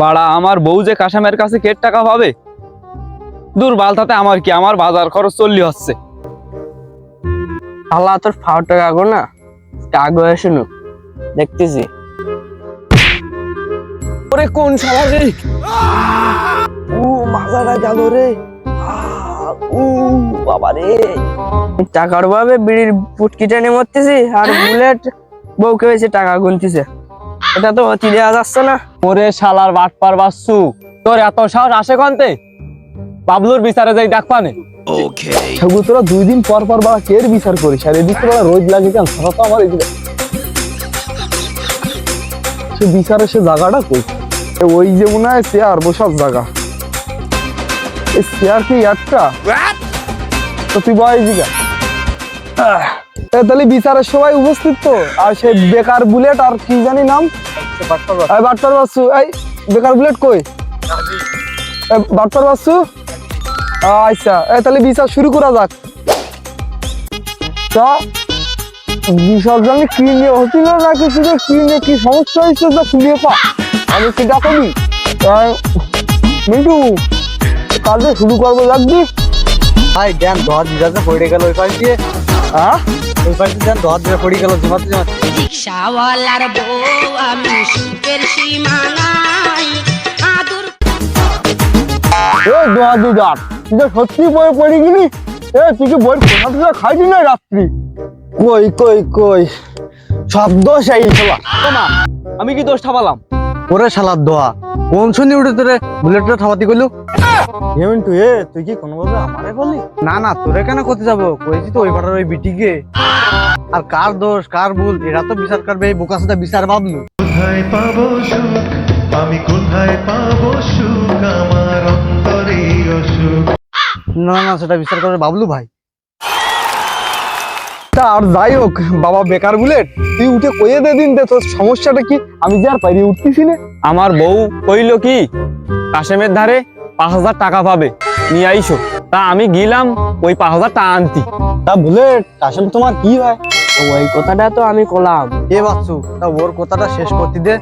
বাড়া আমার বউ যে কাসামের কাছে কেট টাকা পাবে? দূর বালতাতে আমার কি আমার বাজার খরচ চল্লি হচ্ছে। আল্লাহ তোর ফাও টাকা গো না কাগো শুনুক দেখতেছি। ওরে কোন শালা রে? ও মাজারা গেল রে। উ বাবা রে। টাকার ভাবে বিড়ির পুটকি টেনে মরতেছি আর বুলেট বউকে হয়েছে টাকা গুনতেছে। এটা তো অতি দেওয়া যাচ্ছে না। ওরে শালার বাটপার বাসু তোর এত সাহস আসে কন্তে? বাবলুর বিচারে যাই দেখ পানে তোরা দুই দিন পর পর বাবা কের বিচার করিস আর এদিক তোরা রোজ লাগে কেন? সারা তো আমার এদিকে। সে বিচারে সে জায়গাটা কই? ওই যে মনে হয় চেয়ার বসার জায়গা। এই চেয়ার কি একটা তো তুই বয় এদিকে। তাহলে বিচারের সবাই উপস্থিত তো? আর সে বেকার বুলেট আর কি জানি নাম? এই বাসু এই বেকার বুলেট কই? এই বাট্টার বাসু? আচ্ছা এ তাহলে বিচার শুরু করা যাক। তা বিসর্জনে কি নিয়ে হচ্ছিল না কিছু যে কি নিয়ে কি সমস্যা হয়েছে তা খুলিয়ে পা। আমি কি ডাকবি? মিন্টু কালকে শুরু করব লাগবি ভাই দেন ধর দিদাতে পড়ে গেল ওই পাশ দিয়ে। হ্যাঁ ওই পাশ দিয়ে দেন ধর পড়ে গেল জমাতে জমাতে রিক্সাওয়ালার বউ আমি সুখের সীমানাই আদর দোয়া দি তুই তো সত্যি বই পড়ে গেলি? এ তুই কি বই কোথা খাইলি না রাত্রি? কই কই কই? শব্দ সেই খেলা না আমি কি দোষ ঠাপালাম ওরে শালার দোয়া। কোন শুনি উঠে তোরে বুলেটটা থামাতি গেল হেমন্ত এ তুই কি কোনোভাবে আমারে বললি? না না তোরে কেন করতে যাব? কইছি তো ওই পাড়ার ওই বিটিকে। আর কার দোষ কার ভুল এরা তো বিচার করবে এই বোকাসটা বিচার ভাবলু। কোথায় পাবো সুখ? আমি কোথায় পাবো সুখ? আমার অন্তরে অসুখ। না না সেটা বিচার করবে বাবলু ভাই। তা আর যাই হোক বাবা বেকার বুলেট তুই উঠে কইয়ে দে দিন দে তোর সমস্যাটা কি? আমি যে আর পাইরে উঠতেছি না। আমার বউ কইল কি কাশেমের ধারে পাঁচ হাজার টাকা পাবে নিয়ে আইসো। তা আমি গেলাম ওই পাঁচ হাজার টাকা আনতি। তা বুলেট কাশেম তোমার কি হয়? ওই কথাটা তো আমি কলাম। এ বাচ্চু তা ওর কথাটা শেষ করতে দে।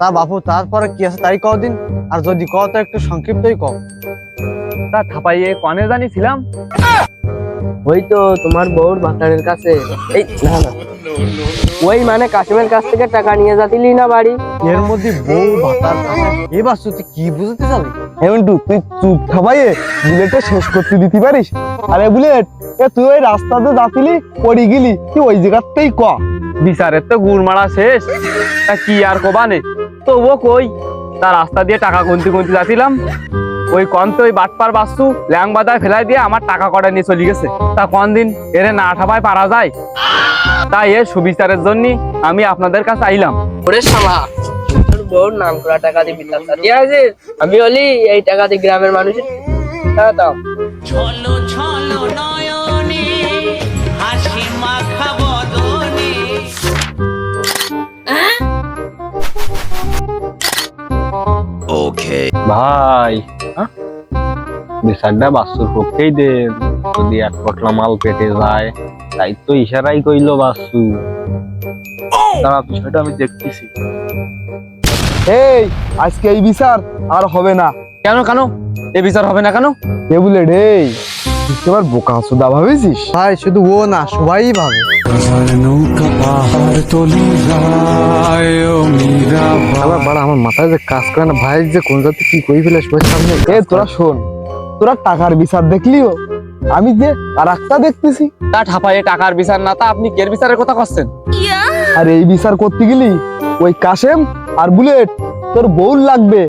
তা বাপু তারপরে কি আছে তাই কদিন আর যদি কও তো একটু সংক্ষিপ্তই কও। তা থাপাইয়ে কনে জানিছিলাম? ওই তো তোমার বউর ভাতারের কাছে। এই না না। ওই মানে কাশিমের কাছ থেকে টাকা নিয়ে যাতিলি না বাড়ি? এর মধ্যে বউ কাছে। এ বাচ্চু তুই কি বুঝতে চাবি হেমন্ত তুই চুপ থাবাইয়ে বুলেটটা শেষ করতে দিতে পারিস? আরে বুলেট এ তুই ওই রাস্তাতে যাতিলি পড়ে গেলি তুই ওই জায়গাতেই ক? বিচারের তো গুড় মারা শেষ। তা কি আর কোবানে? তবুও কই তা রাস্তা দিয়ে টাকা গুনতে গুনতে যাচ্ছিলাম ওই কন্ত ওই বাটপার বাস্তু ল্যাং বাজায় ফেলাই দিয়ে আমার টাকা কটা নিয়ে চলে গেছে। তা কোন দিন এরে না ঠাপায় পারা যায়? তাই এর সুবিচারের জন্য আমি আপনাদের কাছে আইলাম। ওরে শালা তোর বউর নাম করা টাকা দিবি তার সাথে আছে? আমি বলি এই টাকা দিয়ে গ্রামের মানুষের দাও। ভাই। বিচারটা বাস্তুর পক্ষেই দে যদি এক পটলা মাল পেটে যায় তাই তো ইশারাই কইল বাস্তু তারা বিষয়টা আমি দেখতেছি। এই আজকে এই বিচার আর হবে না। কেন কেন? এ বিচার হবে না কেন? এ বলে রে এবার বোকা সুদা ভাবেছিস? ভাই শুধু ও না সবাই ভাবে। আবার বাড়া আমার মাথায় যে কাজ করে না ভাই যে কোন জাতি কি কই ফেলে সামনে এ তোরা শোন তোরা টাকার বিচার দেখলিও আমি যে আর একটা দেখতেছি। তা ঠাপাইয়ে টাকার বিচার না তা আপনি কের বিচারের কথা করছেন? আর এই বিচার করতে গেলি ওই কাশেম আর বুলেট তোর বউল লাগবে।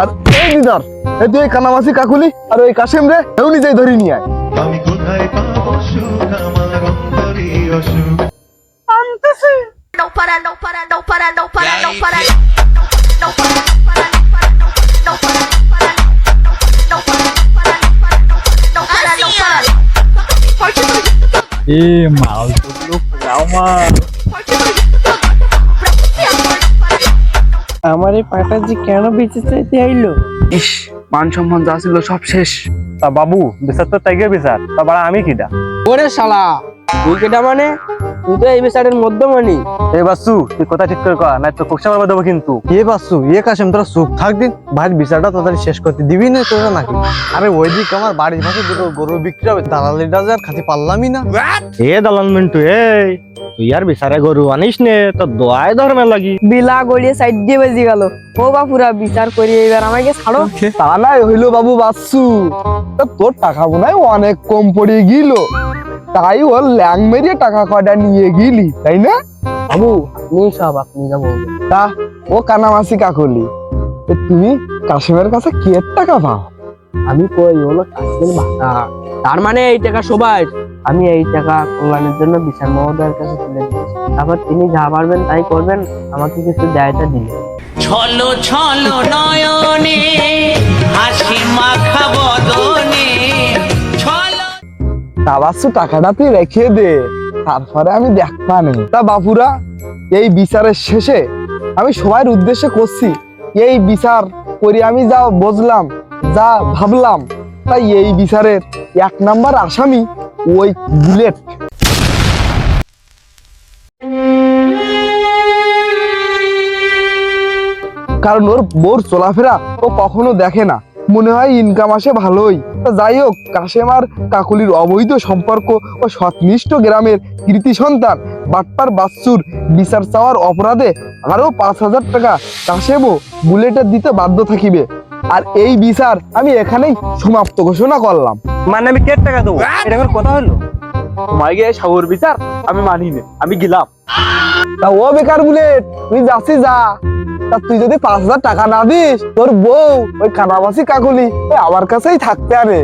আর এই দিদার এই তুই কানামাসি কাকুলি আর ওই কাশেম রে এও নিজেই ধরি নিয়ে আয়। Não para não para não para não para não para não para não para não para não para não para não para আমার এই পাটা যে কেন বেঁচে চাইতে আইলো? ইস মান সম্মান যা ছিল সব শেষ। তা বাবু বিচার তো তাইগে বিচার তা বাড়া আমি কিটা ওরে শালা তুই কেটা মানে? তুই তো এই বিচারের মধ্যমণি। এ বাসু তুই কথা ঠিক করে কর না তো কোকসা মারবা দেবো কিন্তু। এ বাসু এ কাশেম তোরা চুপ থাক দিন। ভাইয়ের বিচারটা তাড়াতাড়ি শেষ করতে দিবি না তোরা নাকি? আরে ওইদিক আমার বাড়ির পাশে দুটো গরু বিক্রি হবে দালালিটা আর খাতে পারলামই না। এ দালাল মিন্টু এই। তুই আর বিচারে গরু আনিস নে? তো দোয়াই ধর্মে লাগি। বিলা গড়িয়ে সাইড দিয়ে বেজে গেল। ও বাপুরা বিচার করি এবার আমাকে ছাড়ো। তা নাই হইল বাবু বাসু তোর টাকা অনেক কম পড়ে গিল। তাই ওর ল্যাং মেরিয়ে টাকা কয়টা নিয়ে গিলি তাই না? বাবু আপনি সব আপনি যা বলবেন তা ও কানামাসি কাকলি। তুমি কাশিমের কাছে কি টাকা পাও? আমি কই হলো তার মানে এই টাকা সবাই আমি এই টাকা কল্যাণের জন্য বিচার মহোদয়ের কাছে তুলে দিয়েছি। তারপর তিনি যা পারবেন তাই করবেন আমাকে কিছু দেয়টা দিন। ছলো ছলো নয়নে হাসি মাখা বদনে ছলো তা বাসু টাকাটা তুই রেখে দে। তারপরে আমি দেখবানে। তা বাপুরা এই বিচারের শেষে আমি সবার উদ্দেশ্যে করছি। এই বিচার করে আমি যা বুঝলাম যা ভাবলাম তাই এই বিচারের এক নাম্বার আসামি ওই বুলেট। কারণ ওর বোর চলাফেরা ও কখনো দেখে না। মনে হয় ইনকাম আসে ভালোই। যাই হোক, কাশেম আর কাকুলির অবৈধ সম্পর্ক ও সৎনিষ্ঠ গ্রামের কৃতি সন্তান বাটপার বাচ্চুর বিচার চাওয়ার অপরাধে আরও পাঁচ হাজার টাকা কাশেমও বুলেটের দিতে বাধ্য থাকিবে। আর এই বিচার আমি এখানেই সমাপ্ত ঘোষণা করলাম। মানে আমি কেট টাকা দেবো। এটা কোনো কথা হলো? তোমার গিয়ে সাগর বিচার আমি মানি না আমি গেলাম। তা ও বেকার বুলেট তুই যাচ্ছি যা। তা তুই যদি পাঁচ হাজার টাকা না দিস তোর বউ ওই কানাবাসি কাকুলি ওই আমার কাছেই থাকতে আরে